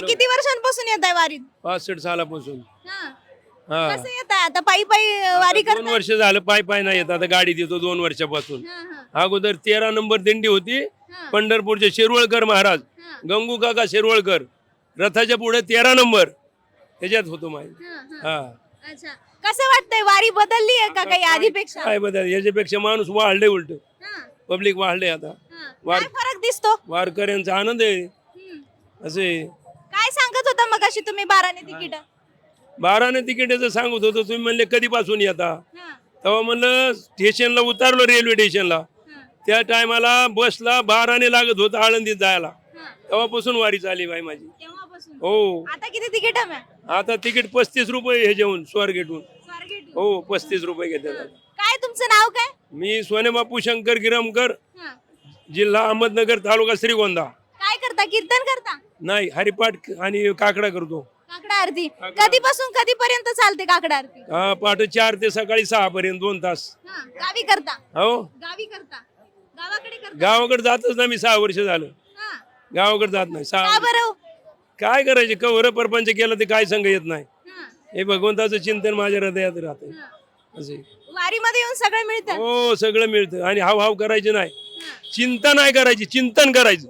काय किती वर्षांपासून येत आहे वारीत पासष्ट सालापासून. हा. हा. कसं येत आहे? आता पायी पायी वारी दोन वर्ष झालं पाय पाय नाही येत. आता गाडी देतो दोन वर्षापासून. अगोदर तेरा नंबर दिंडी होती. हा, पंढरपूरचे शिरवळकर महाराज. हा, गंगू काका शिरवळकर. रथाच्या पुढे तेरा नंबर. त्याच्यात होतो माहिती हा, अच्छा. कसं वाटतंय? वारी बदलली आहे का काही आधीपेक्षा? काय बदल याच्यापेक्षा माणूस वाढले उलट. हा, पब्लिक वाढले आता. हा. वार- काय फरक दिसतो? वारकऱ्यांचा आनंद आहे. हम्म. असे. सांगत होता मग अशी तुम्ही बाराने तिकीट? बाराने तिकिटाचं सांगत होतो तुम्ही म्हणले कधीपासून येता? तेव्हा म्हणलं स्टेशनला उतारलो रेल्वे स्टेशनला त्या टायमाला बसला बाराने लागत होतं आळंदीत जायला. तेव्हापासून वारी चालली बाई माझी. हो. आता किती तिकीट आता तिकीट पस्तीस रुपये हे जेवण स्वारगेटहून. हो पस्तीस रुपये घेते काय तुमचं नाव काय? मी सोनेबापू शंकर गिरमकर हा. जिल्हा अहमदनगर तालुका श्रीगोंदा. काय करता? कीर्तन करता? नाही हरिपाठ आणि काकडा करतो. काकडा आरती. कधीपासून कधीपर्यंत चालते काकडा आरती? हा पहाटे चार ते सकाळी सहा पर्यंत दोन तास. हा, गावी करता? हो. गावी करता? गावाकडे करता? गावाकडे जातच ना मी सहा वर्ष झालं. हा. गावाकडे जात नाही का सहा बरं? काय करायचे? कवर परपंच केलं ते काय संग येत नाही. हा, हे भगवंताचं चिंतन माझ्या हृदयात राहते. हा. असे. वारीमध्ये येऊन सगळं मिळतं? हो सगळं मिळतं. आणि हाव हाव करायचे नाही. चिंता नाही करायची चिंतन करायचं.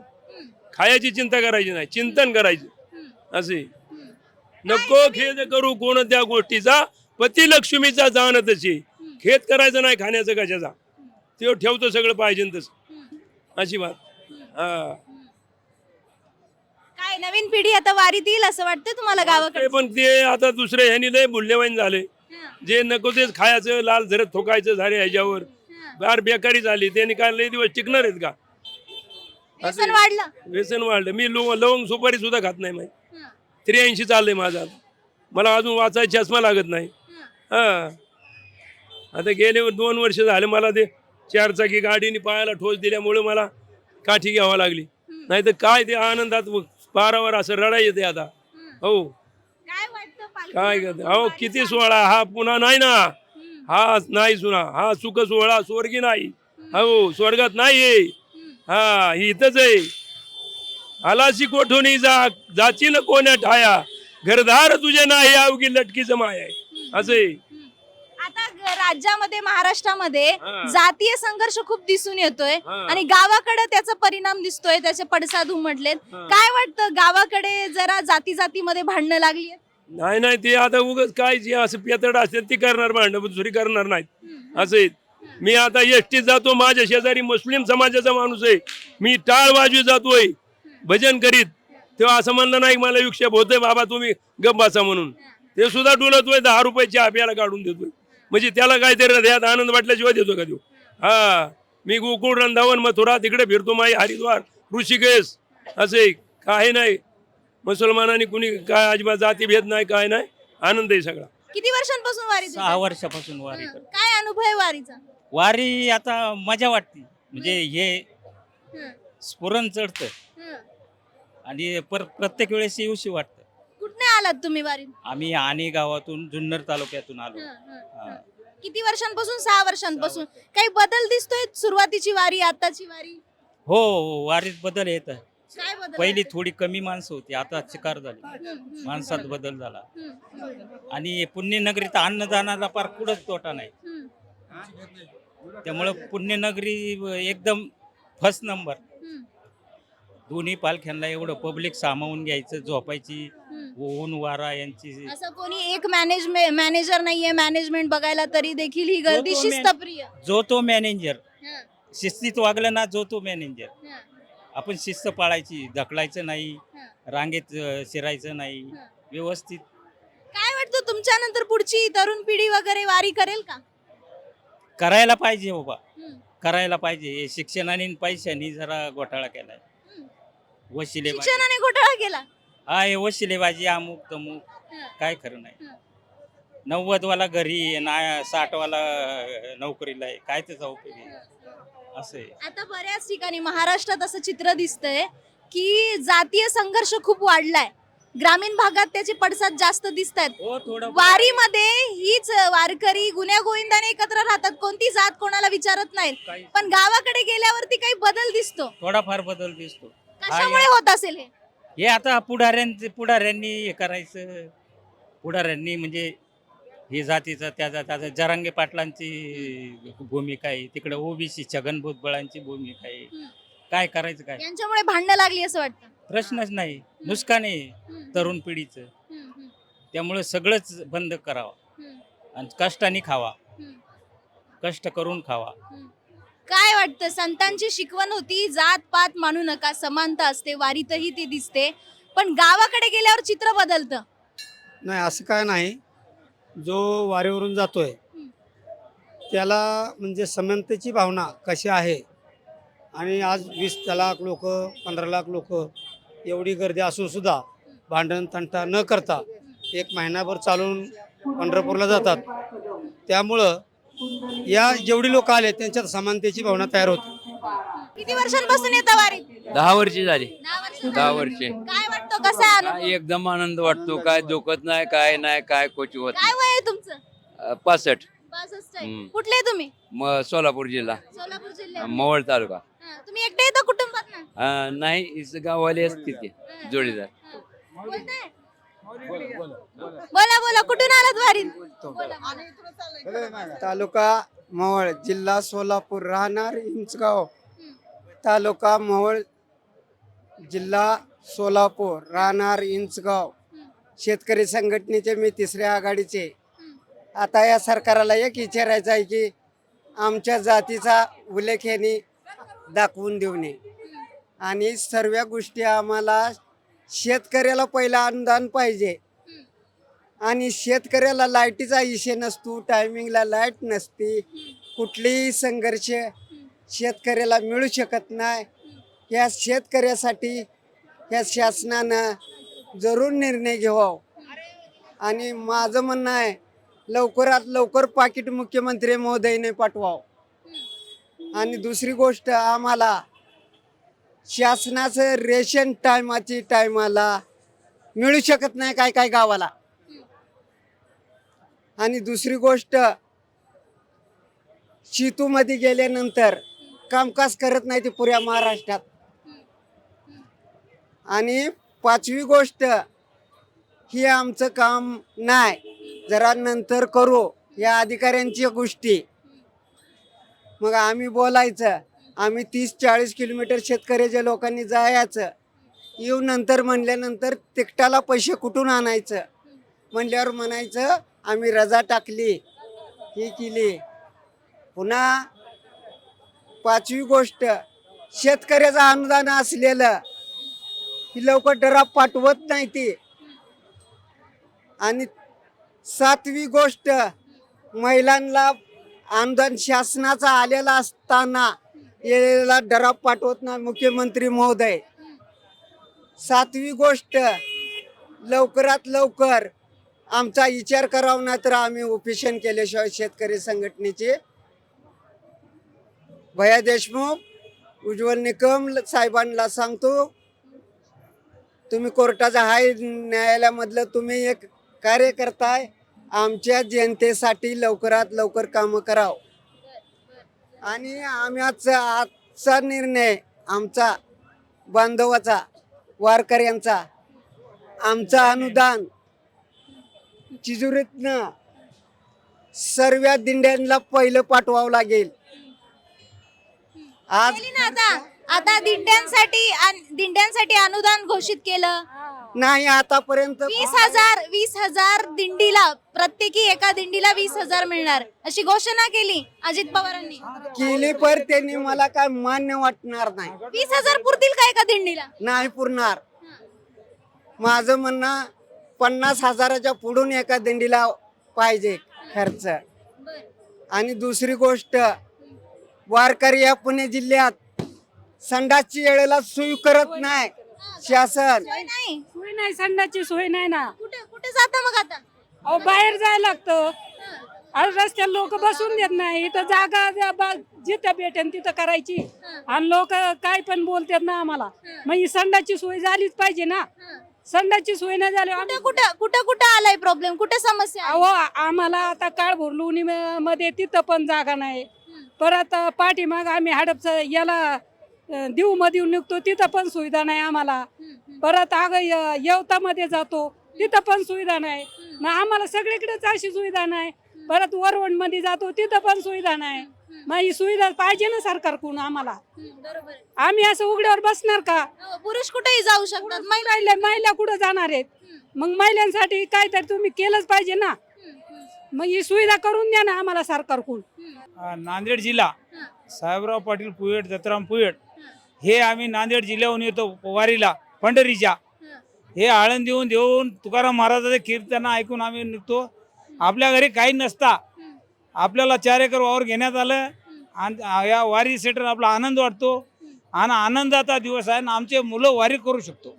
खायची चिंता करायची नाही चिंतन करायचं. असे. नको खेद करू कोणत्या गोष्टीचा. पती लक्ष्मीचा जाणतशी खेद करायचं नाही खाण्याचं कशाचा. तो ठेवतो सगळं पाहिजे तसं. अशी बात. हा. काय नवीन पिढी आता वारीत येईल असं वाटतं तुम्हाला गावाकडे पण ते आता दुसरे ह्यानी लय मूल्यवान झाले. जे नको तेच खायचं लाल झरत ठोकायचं झाले ह्याच्यावर. फार बेकारी झाली. त्यांनी काय लय दिवस टिकणार आहेत का? व्यसन वाढलं. व्यसन वाढलं. मी लो लवंग सुपारी सुद्धा खात नाही माहिती. हा, त्र्याऐंशी चाललंय माझा. मला अजून वाचायची चष्मा लागत नाही. हा. हा. आता गेले दोन वर्ष झाले मला ते चार चाकी गाडीने पायाला ठोस दिल्यामुळे मला काठी घ्यावा लागली. नाही तर काय ते आनंदात पारावर असं रडा येते आता. हो. काय वाटतं करते? अहो? किती सोहळा हा पुन्हा नाही ना. हा. नाही सुना. हा सुख सोहळा स्वर्गी नाही. हो. स्वर्गात नाही. हा इथंच आहे आलाशी कोठून जा जाची न कोण्या ठाया घरदार तुझे नाही अवघी लटकीच माय आहे असे. आता राज्यामध्ये महाराष्ट्रामध्ये. जातीय संघर्ष खूप दिसून येतोय. आणि गावाकडे त्याचा परिणाम दिसतोय त्याचे पडसाद उमटलेत. काय वाटतं गावाकडे जरा जाती जातीमध्ये भांडणं लागली नाही नाही ते आता उगच काय जे असं पेतड असते ती करणार भांडण दुसरी करणार नाहीत असं. मी आता एसटीत जातो माझ्या शेजारी मुस्लिम समाजाचा माणूस आहे. मी टाळ वाजवी जातोय भजन करीत. तेव्हा असं म्हणलं नाही मला विक्षेप होतोय बाबा तुम्ही गप बसा म्हणून. ते सुद्धा डुलतोय दहा रुपयाची आपल्याला काढून देतोय. म्हणजे त्याला काहीतरी हृदयात आनंद वाटल्याशिवाय देतो का देऊ हा मी गोकुळ रंधावन मथुरा तिकडे फिरतो माई हरिद्वार ऋषिकेश असे काही नाही. मुसलमानांनी कुणी काय अजिबात जातीभेद नाही काय नाही. आनंद आहे सगळा. किती वर्षांपासून वारी सहा वर्षापासून वारी हं. करतो काय अनुभव आहे वारीचा? वारी आता मजा वाटते. म्हणजे हे हं, स्फुरण चढतं हं. आणि पर प्रत्येक वेळेस येऊशी वाटतं. कुठने आलात तुम्ही वारीत? आम्ही आणि गावातून जुन्नर तालुक्यातून आलो. हं, हं, हा. हं. किती वर्षांपासून? सहा वर्षांपासून. काही बदल दिसतोय सुरुवातीची वारी आताची वारी? हो हो वारीत बदल येत बदल पहिली? थोडी कमी माणसं होती आता शिकार झाली. माणसात बदल झाला. आणि पुण्यनगरीत अन्नदानाला फार कुठंच तोटा नाही. त्यामुळं पुण्यनगरी एकदम फर्स्ट नंबर दोन्ही पालख्यांना एवढं पब्लिक सामावून घ्यायचं झोपायची. ऊन वारा यांची असं कोणी एक मॅनेजमेंट मॅनेजर नाहीये मॅनेजमेंट बघायला तरी देखील ही गर्दी शिस्तप्रिय. जो तो मॅनेजर शिस्तीत वागलं ना जो तो मॅनेजर आपण शिस्त पाळायची ढकलायचं नाही रांगेत अं, शिरायचं नाही. व्यवस्थित. काय वाटतं तुमच्या नंतर पुढची तरुण पिढी वगैरे वारी करेल का? करायला पाहिजे बाबा हं, करायला पाहिजे. हे शिक्षणाने आणि पैशाने जरा घोटाळा केलाय. वशिलेबाजी. शिक्षणाने घोटाळा केला? हा हे वशिलेबाजी अमुक तमुक. काय खरं नाही. हं. नव्वदवाला घरी आहे, ना साठवाला अं, नोकरीला आहे काय त्याचा उपयोग आहे? असं. आता बऱ्याच ठिकाणी महाराष्ट्रात असं चित्र दिसतंय की जातीय संघर्ष खूप वाढलाय. ग्रामीण भागात त्याचे पडसाद जास्त दिसत आहेत हो थोडं वारीमध्ये हीच वारकरी गुन्ह्या गोविंदाने एकत्र राहतात. कोणती जात कोणाला विचारत नाहीत. काही. पण गावाकडे गेल्यावरती काही बदल दिसतो. थोडाफार बदल दिसतो. कशामुळे होत असेल हे? हे आता पुढाऱ्यांचे पुढाऱ्यांनी हे करायचं. पुढाऱ्यांनी म्हणजे हे जातीचं त्या जातीचं जरांगे पाटलांची भूमिका आहे. तिकडे ओबीसी छगन भुजबळांची भूमिका आहे. काय करायचं काय? यांच्यामुळे भांडणं लागली असं वाटतं. प्रश्नच नाही. नुसकान आहे तरुण पिढीचं. त्यामुळे सगळंच बंद करावं. आणि कष्टाने खावा. कष्ट करून खावा. काय वाटतं? संतांची शिकवण होती जात पात मानू नका समानता असते वारीतही ती दिसते. पण गावाकडे गेल्यावर चित्र बदलतं. नाही असं काय नाही. जो वारीवरून जातोय त्याला म्हणजे समानतेची भावना कशी आहे? आणि आज वीस लाख लोक पंधरा लाख लोक एवढी गर्दी असून सुद्धा भांडण तंटा न करता एक महिनाभर चालून पंढरपूरला जातात. त्यामुळं या जेवढी लोक आले त्यांच्यात समानतेची भावना तयार होते. किती वर्षांपासून येतं वारीत? दहा वर्षे झाली. दहा वर्ष. दहा वर्षे. काय वाटतं? कसं आहे अनुभव? काय एकदम आनंद वाटतो. काय दुखत नाही काय नाही काय कोची होत काय वय आहे तुमचं. पासष्ट. बासष्ट आहे. हम्म. कुठले आहे तुम्ही? म सोलापूर जिल्हा. सोलापूर जिल्ह्यात. मवळ तालुका. हा, तुम्ही एकटे येतो कुटुंबात ना अं, नाही इस गाववाले असते ते. जोडीदार. बोलताय? बोला बोला कुठून आलात वारीत बोला. तालुका मोहोळ जिल्हा सोलापूर राहणार इंचगाव. तालुका मोहोळ जिल्हा सोलापूर राहणार इंचगाव. शेतकरी संघटनेचे मी तिसऱ्या आघाडीचे. आता या सरकाराला एक विचारायचं आहे की आमच्या जातीचा उल्लेख यांनी दाखवून देऊ नये. आणि सर्व गोष्टी आम्हाला शेतकऱ्याला पहिलं अनुदान पाहिजे. आणि शेतकऱ्याला लाईटीचा इशे नसतो टायमिंगला लाइट नसती कुठलीही संघर्ष शेतकऱ्याला मिळू शकत नाही. या शेतकऱ्यासाठी या शासनानं जरूर निर्णय घ्यावा. आणि माझं म्हणणं आहे लवकरात लवकर पाकिट मुख्यमंत्री महोदयने पाठवावं. आणि दुसरी गोष्ट आम्हाला शासनाचं रेशन टायमाची टायमाला मिळू शकत नाही काय काय गावाला. आणि दुसरी गोष्ट शितूमध्ये गेल्यानंतर कामकाज करत नाही ते पुऱ्या महाराष्ट्रात. आणि पाचवी गोष्ट हे आमचं काम नाही. जरा नंतर करू या अधिकाऱ्यांची गोष्टी. मग आम्ही बोलायचं. आम्ही तीस चाळीस किलोमीटर शेतकऱ्याच्या लोकांनी जायचं. येऊ नंतर म्हणल्यानंतर तिकटाला पैसे कुठून आणायचं? म्हणल्यावर म्हणायचं आम्ही रजा टाकली. ही केली. पुन्हा पाचवी गोष्ट शेतकऱ्याचं अनुदान असलेलं ही लवकर डराप पाठवत नाही ती. आणि सातवी गोष्ट महिलांना आमदार शासनाचा आलेला असताना याला डराप पाठवत नाही मुख्यमंत्री महोदय. सातवी गोष्ट लवकरात लवकर आमचा विचार करावा ना तर आम्ही उपेशन केल्याशिवाय शेतकरी संघटनेचे भया देशमुख उज्ज्वल निकम साहेबांना सांगतो तुम्ही कोर्टाचा हाय न्यायालयामधलं तुम्ही एक कार्य करताय आमच्या जनतेसाठी लवकरात लवकर कामं करावं. आणि आम्ही आजचा आजचा निर्णय आमचा बांधवाचा वारकऱ्यांचा आमचा अनुदान चिजुरीतनं सर्व दिंड्यांना पहिलं पाठवावं लागेल. आज ना आता? आता दिंड्यांसाठी दिंड्यांसाठी अनुदान घोषित केलं. नाही आतापर्यंत वीस हजार वीस हजार दिंडीला प्रत्येकी एका दिंडीला वीस हजार मिळणार. अशी घोषणा केली अजित पवारांनी. केली पर त्यांनी मला काय मान्य वाटणार नाही. वीस हजार पुरतील का एका दिंडीला? नाही पुरणार. माझं म्हणणं पन्नास हजाराच्या पुढून एका दिंडीला पाहिजे खर्च. आणि दुसरी गोष्ट वारकरी या पुणे जिल्ह्यात संडासची वेळेला सोय करत नाही. शासन. नाही. सोय नाही संडाची सोय नाही ना. कुठे कुठे जाता मग आता? अहो बाहेर जायला लागतं. आज रस्त्याला लोक बसून देत नाही. इथं जागा ज्या बा- जिथं भेटेन तिथं करायची. आणि लोक काय पण बोलतात ना आम्हाला. मग ही संडाची सोय झालीच पाहिजे ना. संडाची सोय नाही झाली कुठे कुठं कुठं कुठं आलाय प्रॉब्लेम कुठे समस्या आहे? अहो आम्हाला आता काळ भरलुनी मध्ये तिथं पण जागा नाही. परत पाठीमाग आम्ही हडपचं याला देऊ मध्ये निघतो तिथं पण सुविधा नाही आम्हाला. परत अग येवतामध्ये जातो तिथं पण सुविधा नाही. मग आम्हाला सगळीकडेच अशी सुविधा नाही. परत वरवणमध्ये जातो तिथं पण सुविधा नाही. मग ही सुविधा पाहिजे ना सरकारकडून आम्हाला? बरोबर आहे. आम्ही असं उघड्यावर बसणार का? हो, पुरुष कुठेही जाऊ शकतात. महिला महिला महिला कुठं जाणार आहेत? मग महिलांसाठी काय तर तुम्ही केलंच पाहिजे ना? मग ही सुविधा करून द्या ना आम्हाला सरकारकडून नांदेड जिल्हा. साहेबराव पाटील पुयड दत्तराम पुयड हे आम्ही नांदेड जिल्ह्याहून येतो वारीला पंढरीच्या. हे आळंद देऊन देऊन तुकाराम महाराजाचे कीर्तन ऐकून आम्ही निघतो. आपल्या घरी काही नसता. आपल्याला चार एकर वावर घेण्यात आलं. आणि या वारी सेटर आपला आनंद वाटतो. आणि आनंदाचा दिवस आहे आणि आमचे मुलं वारी करू शकतो.